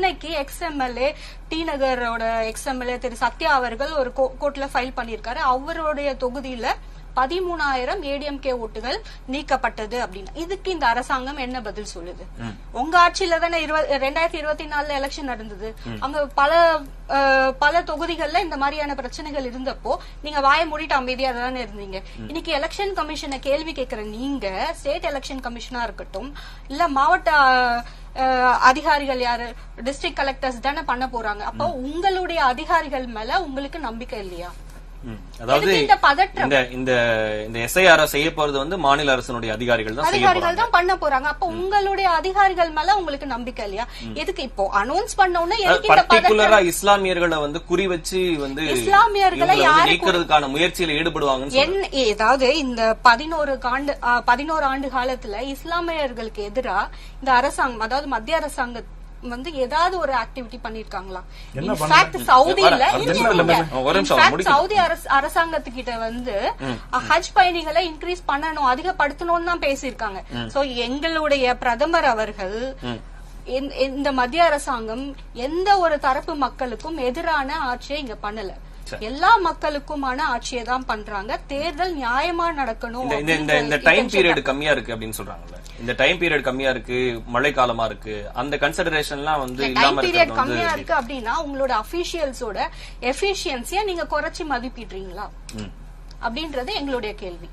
இன்னைக்கு ex MLA T நகரோட ex MLA திரு சத்யா அவர்கள் ஒரு கோர்ட்ல ஃபைல் பண்ணியிருக்காரு. அவருடைய தொகுதியில பதிமூணாயிரம் ஏடிஎம்கே ஓட்டுகள் நீக்கப்பட்டது அப்படின்னு. இதுக்கு இந்த அரசாங்கம் என்ன பதில் சொல்லுது? உங்க ஆட்சியில தானே ரெண்டாயிரத்தி இருபத்தி நாலுல எலெக்ஷன் நடந்தது. அங்க பல பல தொகுதிகள்ல இந்த மாதிரியான பிரச்சனைகள் இருந்தப்போ நீங்க வாயை மூடிட்டு அமைதியா தானே இருந்தீங்க. இன்னைக்கு எலெக்ஷன் கமிஷனை கேள்வி கேட்கிற நீங்க ஸ்டேட் எலெக்ஷன் கமிஷனா இருக்கட்டும் இல்ல மாவட்ட அதிகாரிகள் யாரு? டிஸ்ட்ரிக்ட் கலெக்டர்ஸ் தானே பண்ண போறாங்க. அப்போ உங்களுடைய அதிகாரிகள் மேல உங்களுக்கு நம்பிக்கை இல்லையா. அதாவது இந்த? இந்த இந்த எஸ்ஐஆர் செய்ய போறது வந்து மாநில அரசினுடைய அதிகாரிகள் தான் அதிகாரிகள் தான் பண்ண போறாங்க. அப்ப உங்களுடைய அதிகாரிகள் மேல உங்களுக்கு நம்பிக்கை இல்லையா? எதுக்கு இப்போ அனௌன்ஸ் பண்ண உடனே எதுக்கு இந்த பதற்றம்? பர்டிகுலரா இஸ்லாமியர்களை வந்து குறி வச்சு வந்து இஸ்லாமியர்களை நீக்கிறதுக்கான முயற்சியில. என் ஏதாவது இந்த பதினோரு ஆண்டு பதினோரு ஆண்டு காலத்துல இஸ்லாமியர்களுக்கு எதிரா இந்த அரசாங்கம் அதாவது மத்திய அரசாங்கம் வந்து ஏதாவது ஒரு ஆக்டிவிட்டி பண்ணிருக்காங்களா? இன்ஃபேக்ட் சவுதியில. சவுதி அரசாங்கத்துக்கிட்ட வந்து ஹஜ் பயணிகளை இன்க்ரீஸ் பண்ணணும் அதிகப்படுத்தணும்னு தான் பேசியிருக்காங்க. சோ எங்களுடைய பிரதமர் அவர்கள் இந்த- இந்த மத்திய அரசாங்கம் எந்த ஒரு தரப்பு மக்களுக்கும் எதிரான ஆட்சியை இங்க பண்ணல. எல்லா மக்களுக்குமான ஆட்சியை தான் பண்றாங்க. தேர்தல் நியாயமா நடக்கணும் இந்த இந்த டைம் பீரியட் கம்மியா இருக்கு அப்படின்னு சொல்றாங்கல்ல. இந்த டைம் பீரியட் கம்மியா இருக்கு மழை காலமா இருக்கு அந்த கன்சிடரேஷன்லாம் வந்து டைம் பீரியட் கம்மியா இருக்கு அப்படின்னா உங்களோட அபிஷியல்ஸோட எஃபிஷியன்சிய நீங்க குறைச்சி மதிப்பிடுறீங்களா. அப்படின்றது எங்களுடைய கேள்வி.